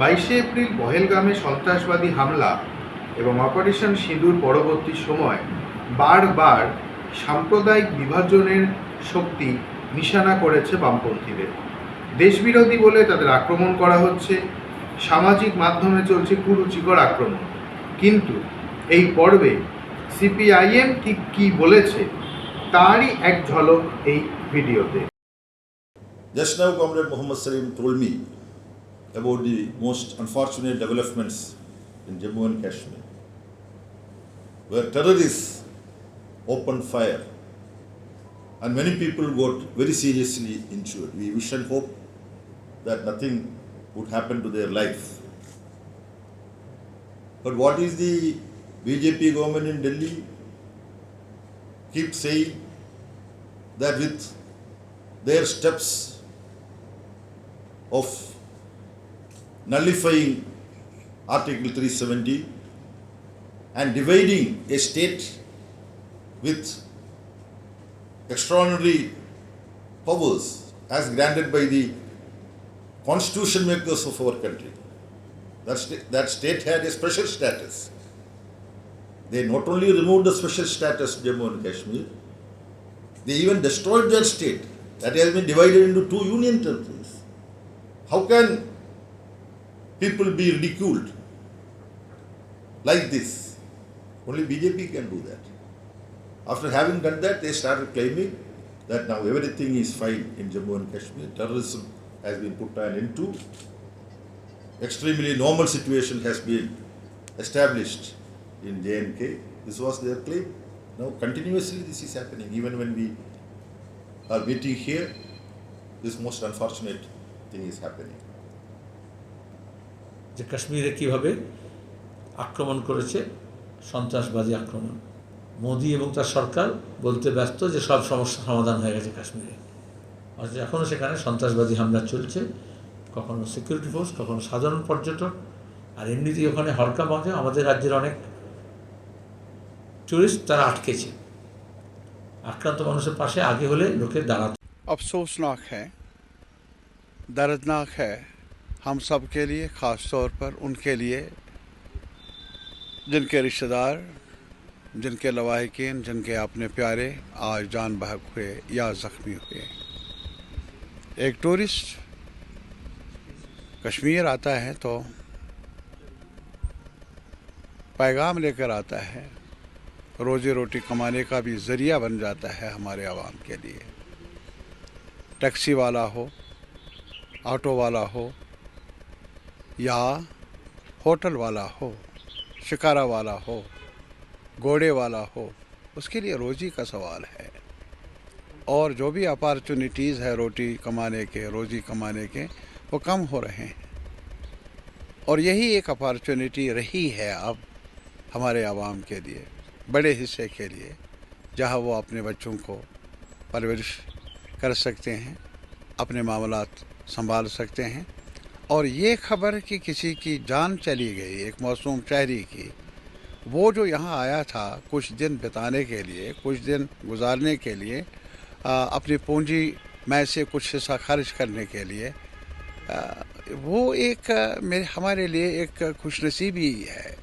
বাইশে এপ্রিল পহেলগামে সন্ত্রাসবাদী হামলা এবং অপারেশন সিঁদুর পরবর্তী সময় বারবার সাম্প্রদায়িক বিভাজনের শক্তি নিশানা করেছে বামপন্থীদের। দেশবিরোধী বলে তাদের আক্রমণ করা হচ্ছে। সামাজিক মাধ্যমে চলছে কুরুচিকর আক্রমণ। কিন্তু এই পর্বে সিপিআইএম ঠিক কী বলেছে তারই এক ঝলক এই ভিডিওতে। Just now, Comrade Muhammad Salim about the most unfortunate developments in Jammu and Kashmir, where terrorists opened fire and many people got very seriously injured. We wish and hope that nothing would happen to their life. But what is the BJP government in Delhi keep saying that with their steps of nullifying Article 370 and dividing a state with extraordinary powers as granted by the constitution makers of our country. That, sta- that state had a special status. They not only removed the special status of Jammu and Kashmir, they even destroyed that state that has been divided into two union territories. How can people be ridiculed like this? Only BJP can do that. After having done that, they started claiming that now everything is fine in Jammu and Kashmir. Terrorism has been put an end to. Extremely normal situation has been established in JNK. This was their claim. Now continuously this is happening. Even when we are meeting here, this most unfortunate thing is happening. যে কাশ্মীরে কিভাবে আক্রমণ করেছে সন্ত্রাসবাদী আক্রমণ মোদি এবং তার সরকার বলতে ব্যস্ত যে সব সমস্যা সমাধান হয়ে গেছে কাশ্মীরে অথচ এখনও সেখানে সন্ত্রাসবাদী হামলা চলছে কখনো সিকিউরিটি ফোর্স কখনো সাধারণ পর্যটক আর এমনিতেই ওখানে হরকা মজা আমাদের রাজ্যের অনেক টুরিস্ট তারা আটকেছে আক্রান্ত মানুষের পাশে আগে হলে লোকের দাঁড়াতে अफसोसनाक है दर्दनाक है हम सब के लिए, ख़ास तौर पर उनके लिए, जिनके रिश्तेदार, जिनके लवाहिकीन, जिनके अपने प्यारे आज जान बहक हुए या ज़ख्मी हुए। एक टूरिस्ट कश्मीर आता है तो पैगाम लेकर आता है। रोज़ी रोटी कमाने का भी ज़रिया बन जाता है हमारे आवाम के लिए। टैक्सी वाला हो, ऑटो वाला हो या होटल वाला हो, शिकारा वाला हो, घोड़े वाला हो, उसके लिए रोजी का सवाल है। और जो भी अपॉर्चुनिटीज़ है रोटी कमाने के, रोजी कमाने के, वो कम हो रहे हैं। और यही एक अपॉर्चुनिटी रही है अब हमारे आवाम के लिए, बड़े हिस्से के लिए, जहाँ वो अपने बच्चों को परवरिश कर सकते हैं, अपने मामलात संभाल सकते हैं और ये खबर कि किसी की जान चली गई एक मासूम शहरी की वो जो यहाँ आया था कुछ दिन बिताने के लिए कुछ दिन गुजारने के लिए आ, अपनी पूंजी में से कुछ हिस्सा खर्च करने के लिए आ, वो एक मेरे हमारे लिए एक खुशनसीबी है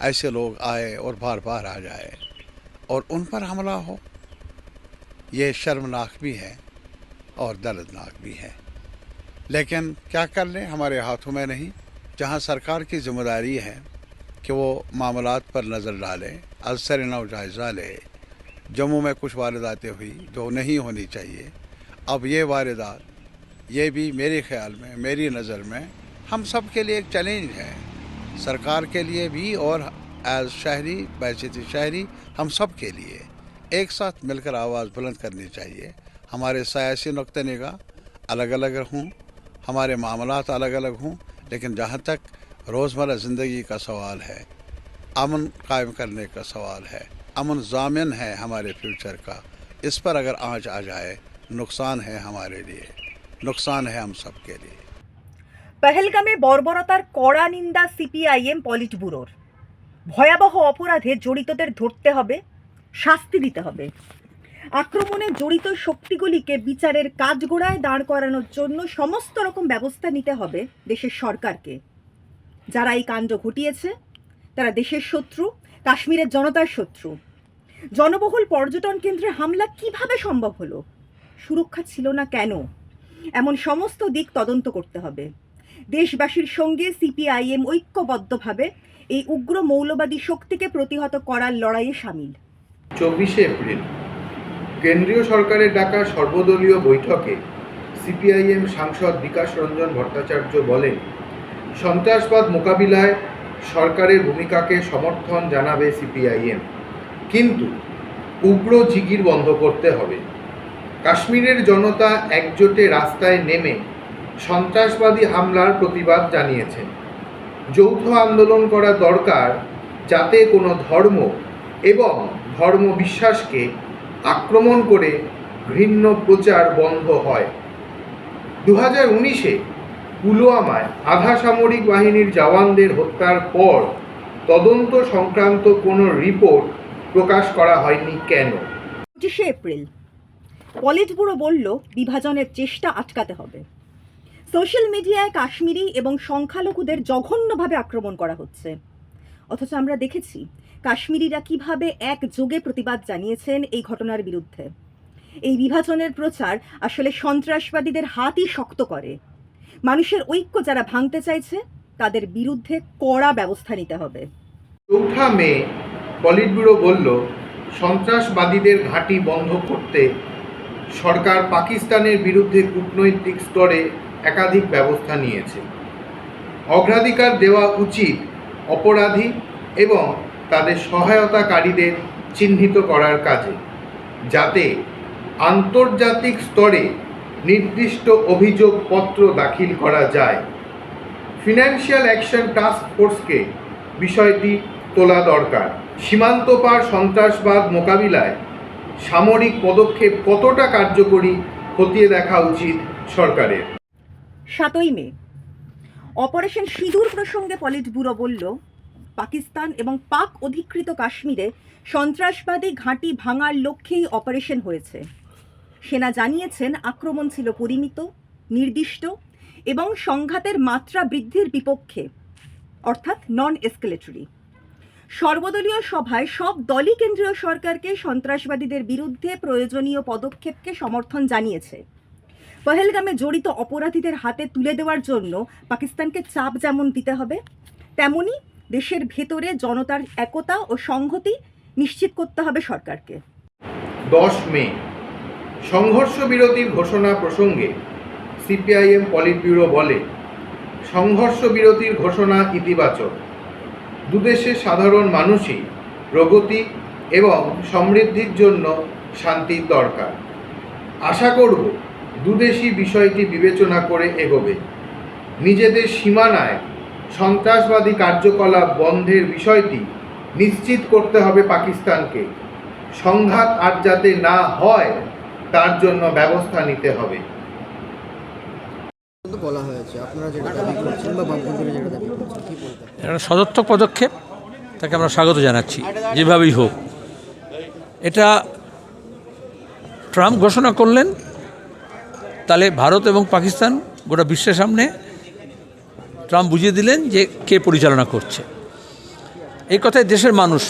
ऐसे लोग आए और बार बार आ जाए और उन पर हमला हो। ये शर्मनाक भी है और दर्दनाक भी है। लेकिन क्या कर लें? हमारे हाथों में नहीं। जहाँ सरकार की ज़िम्मेदारी है कि वो मामलात पर नज़र डालें असर नव जायज़ा ले। जम्मू में कुछ वारदातें हुई जो नहीं होनी चाहिए। अब ये वारदात, ये भी मेरे ख्याल में, मेरी नज़र में हम सब के लिए एक चैलेंज है। सरकार के लिए भी और एज शहरी बैसित शहरी, हम सब के लिए। एक साथ मिलकर आवाज़ बुलंद करनी चाहिए। हमारे सियासी नुक़ निगाह अलग अलग हों हमारे मामलात अलग अलग हों लेकिन जहाँ तक रोज़मर्रा ज़िंदगी का सवाल है अमन कायम करने का सवाल है अमन जामिन है हमारे फ्यूचर का इस पर अगर आँच आ जाए नुकसान है हमारे लिए नुकसान है हम सब के लिए পেহেলগামে বর্বরতার কড়া নিন্দা সিপিআইএম পলিট ব্যুরোর ভয়াবহ অপরাধে জড়িতদের ধরতে হবে শাস্তি দিতে হবে আক্রমণে জড়িত শক্তিগুলিকে বিচারের কাঠগোড়ায় দাঁড় করানোর জন্য সমস্ত রকম ব্যবস্থা নিতে হবে দেশের সরকারকে। যারা এই কাণ্ড ঘটিয়েছে, তারা দেশের শত্রু, কাশ্মীরের জনতার শত্রু। জনবহুল পর্যটন কেন্দ্রে হামলা কীভাবে সম্ভব হলো? সুরক্ষা ছিল না কেন? এমন সমস্ত দিক তদন্ত করতে হবে। দেশবাসীর সঙ্গে সিপিআইএম ঐক্যবদ্ধভাবে এই উগ্র মৌলবাদী শক্তিকে প্রতিহত করার লড়াইয়ে সামিল। চব্বিশে এপ্রিল কেন্দ্রীয় সরকারের ডাকা সর্বদলীয় বৈঠকে সিপিআইএম সাংসদ বিকাশ রঞ্জন ভট্টাচার্য বলেন, সন্ত্রাসবাদ মোকাবিলায় সরকারের ভূমিকাকে সমর্থন জানাবে সিপিআইএম। কিন্তু উগ্র জিগির বন্ধ করতে হবে। কাশ্মীরের জনতা একজোটে রাস্তায় নেমে সন্ত্রাসবাদী হামলার প্রতিবাদ জানিয়েছেন। যৌথ আন্দোলন করা দরকার যাতে কোনো ধর্ম এবং ধর্ম বিশ্বাসকে আক্রমণ করে ঘৃণ্য প্রচার বন্ধ হয়। দু হাজার উনিশে পুলওয়ামায় আধা সামরিক বাহিনীর জওয়ানদের হত্যার পর তদন্ত সংক্রান্ত কোনো রিপোর্ট প্রকাশ করা হয়নি কেন? পঁচিশে এপ্রিল। পলিট ব্যুরো বলল, বিভাজনের চেষ্টা আটকাতে হবে। সোশ্যাল মিডিয়ায় কাশ্মীরি এবং সংখ্যালঘুদের জঘন্যভাবে আক্রমণ করা হচ্ছে। অথচ আমরা দেখেছি কাশ্মীরিরা কীভাবে একযোগে প্রতিবাদ জানিয়েছেন এই ঘটনার বিরুদ্ধে? এই বিভাজনের প্রচার আসলে সন্ত্রাসবাদীদের হাতই শক্ত করে। মানুষের ঐক্য যারা ভাঙতে চাইছে, তাদের বিরুদ্ধে কড়া ব্যবস্থা নিতে হবে। চৌঠা মে পলিট ব্যুরো বলল, সন্ত্রাসবাদীদের ঘাঁটি বন্ধ করতে সরকার পাকিস্তানের বিরুদ্ধে কূটনৈতিক স্তরে একাধিক ব্যবস্থা নিয়েছে। অগ্রাধিকার দেওয়া উচিত অপরাধী এবং তাদের সহায়তাকারীদের চিহ্নিত করার কাজে, যাতে আন্তর্জাতিক স্তরে নির্দিষ্ট অভিযোগপত্র দাখিল করা যায়। ফিনান্সিয়াল অ্যাকশন টাস্ক ফোর্সকে বিষয়টি তোলা দরকার। সীমান্ত পার সন্ত্রাসবাদ মোকাবিলায় সামরিক পদক্ষেপ কতটা কার্যকরী খতিয়ে দেখা উচিত সরকারের? সাতই মে। অপারেশন সিঁদুর প্রসঙ্গে পলিট ব্যুরো বলল পাকিস্তান এবং পাক অধিকৃত কাশ্মীরে সন্ত্রাসবাদী ঘাঁটি ভাঙার লক্ষ্যেই অপারেশন হয়েছে। সেনা জানিয়েছেন আক্রমণ ছিল পরিমিত, নির্দিষ্ট এবং সংঘাতের মাত্রা বৃদ্ধির বিপক্ষে, অর্থাৎ নন এসকেলেটরি সর্বদলীয় সভায় সব দলই কেন্দ্রীয় সরকারকে সন্ত্রাসবাদীদের বিরুদ্ধে প্রয়োজনীয় পদক্ষেপকে সমর্থন জানিয়েছে। পহেলগামে জড়িত অপরাধীদের হাতে তুলে দেওয়ার জন্য পাকিস্তানকে চাপ যেমন দিতে হবে, তেমনি দেশের ভেতরে জনতার একতা ও সংহতি নিশ্চিত করতে হবে সরকারকে। দশ মে, সংঘর্ষ বিরতির ঘোষণা প্রসঙ্গে সিপিআইএম পলিট ব্যুরো বলে, সংঘর্ষ বিরতির ঘোষণা ইতিবাচক। দুদেশের সাধারণ মানুষই প্রগতি এবং সমৃদ্ধির জন্য শান্তির দরকার। আশা করব দুদেশই বিষয়টি বিবেচনা করে এগোবে। নিজেদের সীমানায় সন্ত্রাসবাদী কার্যকলাপ বন্ধের বিষয়টি নিশ্চিত করতে হবে পাকিস্তানকে। সংঘাত আর যাতে না হয় তার জন্য ব্যবস্থা নিতে হবে। বলা হয়েছে আপনারা যেটা দাবি করছেন বা যেটা দাবি করছেন কি বলতে একটা সদর্থক পদক্ষেপ তাকে আমরা স্বাগত জানাচ্ছি যেভাবেই হোক। এটা ট্রাম্প ঘোষণা করলেন তাহলে ভারত এবং পাকিস্তান গোটা বিশ্বের সামনে ট্রাম্প বুঝিয়ে দিলেন যে কে পরিচালনা করছে। এই কথায় দেশের মানুষ,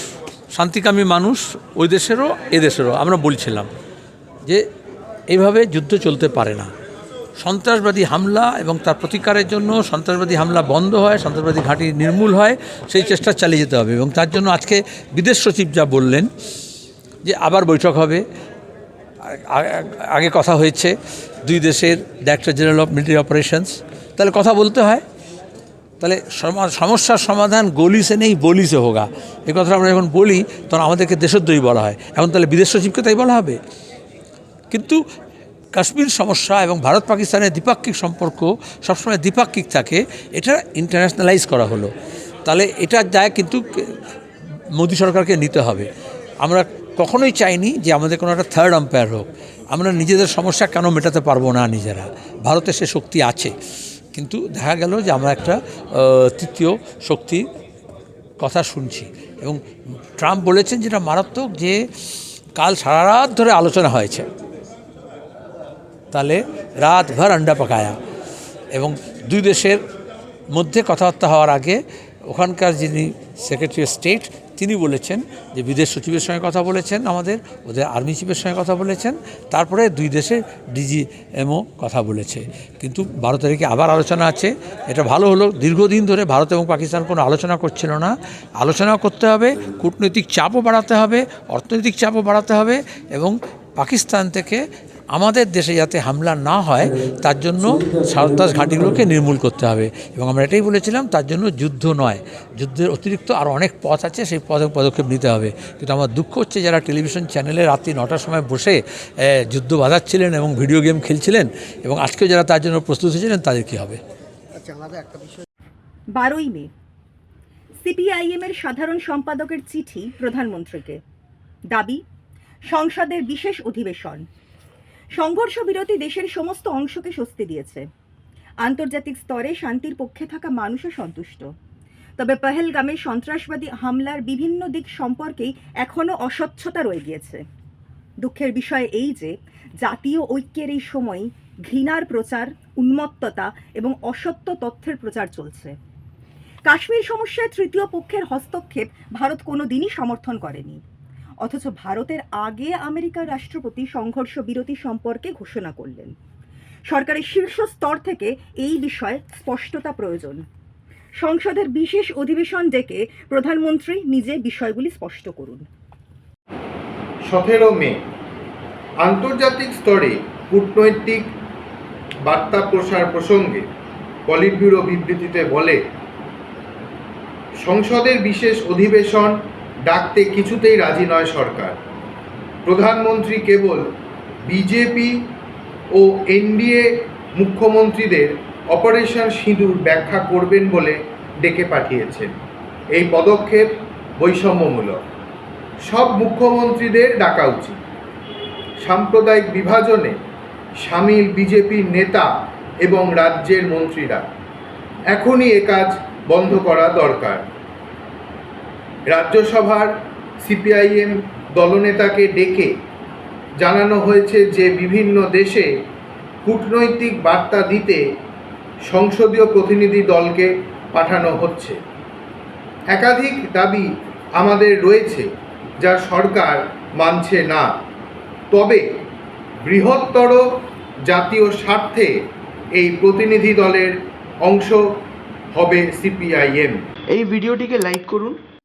শান্তিকামী মানুষ, ওই দেশেরও, এ দেশেরও, আমরা বলছিলাম যে এইভাবে যুদ্ধ চলতে পারে না। সন্ত্রাসবাদী হামলা এবং তার প্রতিকারের জন্য সন্ত্রাসবাদী হামলা বন্ধ হয়, সন্ত্রাসবাদী ঘাঁটি নির্মূল হয়, সেই চেষ্টা চালিয়ে যেতে হবে এবং তার জন্য আজকে বিদেশ সচিব যা বললেন যে আবার বৈঠক হবে। আগে কথা হয়েছে দুই দেশের director general of military operations তাহলে কথা বলতে হয়। তাহলে সম- সমস্যার সমাধান গলিসে নেই বলিসে হোগা। এ কথাটা আমরা যখন বলি, তখন আমাদেরকে দেশদ্রোহী বলা হয়। এখন তাহলে বিদেশ সচিবকে তাই বলা হবে? কিন্তু কাশ্মীর সমস্যা এবং ভারত পাকিস্তানের দ্বিপাক্ষিক সম্পর্ক সবসময় দ্বিপাক্ষিক থাকে, এটা ইন্টারন্যাশনালাইজ করা হলো। তাহলে এটা দায় কিন্তু মোদী সরকারকে নিতে হবে। আমরা কখনোই চাইনি যে আমাদের কোনো একটা থার্ড আম্পায়ার হোক। আমরা নিজেদের সমস্যা কেন মেটাতে পারব না নিজেরা? ভারতে সে শক্তি আছে। কিন্তু দেখা গেল যে আমরা একটা তৃতীয় শক্তির কথা শুনছি এবং ট্রাম্প বলেছেন যেটা মারাত্মক যে কাল সারা রাত ধরে আলোচনা হয়েছে। তাহলে রাত ভর আন্ডা পাকায়া এবং দুই দেশের মধ্যে কথাবার্তা হওয়ার আগে ওখানকার যিনি সেক্রেটারি অফ স্টেট তিনি বলেছেন যে বিদেশ সচিবের সঙ্গে কথা বলেছেন আমাদের, ওদের আর্মি চিফের সঙ্গে কথা বলেছেন, তারপরে দুই দেশের ডিজিএমও কথা বলেছে। কিন্তু বারো তারিখে আবার আলোচনা আছে, এটা ভালো হলো, দীর্ঘদিন ধরে ভারত এবং পাকিস্তান কোনো আলোচনা করছিল না। আলোচনা করতে হবে, কূটনৈতিক চাপও বাড়াতে হবে, অর্থনৈতিক চাপও বাড়াতে হবে এবং পাকিস্তান থেকে আমাদের দেশে যাতে হামলা না হয় তার জন্য সন্ত্রাস ঘাঁটিগুলোকে নির্মূল করতে হবে। এবং আমরা এটাই বলেছিলাম তার জন্য যুদ্ধ নয়। যুদ্ধের অতিরিক্ত আরও অনেক পথ আছে সেই পদে পদক্ষেপ নিতে হবে। কিন্তু আমার দুঃখ হচ্ছে যারা টেলিভিশন চ্যানেলে রাত্রি নটার সময় বসে যুদ্ধ বাজাচ্ছিলেন এবং ভিডিও গেম খেলছিলেন এবং আজকেও যারা তার জন্য প্রস্তুত হয়েছিলেন তাদের কী হবে? আচ্ছা আলাদা একটা বিষয়। বারোই মে সিপিআইএম এর সাধারণ সম্পাদকের চিঠি প্রধানমন্ত্রীকে। দাবি সংসদের বিশেষ অধিবেশন। সংঘর্ষ বিরতি দেশের সমস্ত অংশকে স্বস্তি দিয়েছে। আন্তর্জাতিক স্তরে শান্তির পক্ষে থাকা মানুষও সন্তুষ্ট। তবে পহেলগামে সন্ত্রাসবাদী হামলার বিভিন্ন দিক সম্পর্কেই এখনও অস্বচ্ছতা রয়ে গিয়েছে। দুঃখের বিষয় এই যে, জাতীয় ঐক্যের এই সময় ঘৃণার প্রচার, উন্মত্ততা এবং অসত্য তথ্যের প্রচার চলছে। কাশ্মীর সমস্যায় তৃতীয় পক্ষের হস্তক্ষেপ ভারত কোনো দিনই সমর্থন করেনি। অথচ ভারতের আগে আমেরিকার রাষ্ট্রপতি সংঘর্ষ বিরতি সম্পর্কে ঘোষণা করলেন। সরকারের শীর্ষ স্তর থেকে এই বিষয়ে স্পষ্টতা প্রয়োজন। সংসদের বিশেষ অধিবেশন ডেকে প্রধানমন্ত্রী নিজে বিষয়গুলি স্পষ্ট করুন। সতেরো মে, আন্তর্জাতিক স্তরে কূটনৈতিক বার্তা প্রসার প্রসঙ্গে পলিট বিবৃতিতে বলে, সংসদের বিশেষ অধিবেশন ডাকতে কিছুতেই রাজি নয় সরকার। প্রধানমন্ত্রী কেবল বিজেপি ও এনডিএ মুখ্যমন্ত্রীদের অপারেশন সিঁদুর ব্যাখ্যা করবেন বলে ডেকে পাঠিয়েছেন। এই পদক্ষেপ বৈষম্যমূলক। সব মুখ্যমন্ত্রীদের ডাকা উচিত। সাম্প্রদায়িক বিভাজনে সামিল বিজেপির নেতা এবং রাজ্যের মন্ত্রীরা। এখনই এ কাজ বন্ধ করা দরকার। রাজ্যসভার সিপিআইএম দলনেতাকে ডেকে জানানো হয়েছে যে বিভিন্ন দেশে কূটনৈতিক বার্তা দিতে সংসদীয় প্রতিনিধি দলকে পাঠানো হচ্ছে। একাধিক দাবি আমাদের রয়েছে যা সরকার মানছে না। তবে বৃহত্তর জাতীয় স্বার্থে এই প্রতিনিধি দলের অংশ হবে সিপিআইএম। এই ভিডিওটিকে লাইক করুন।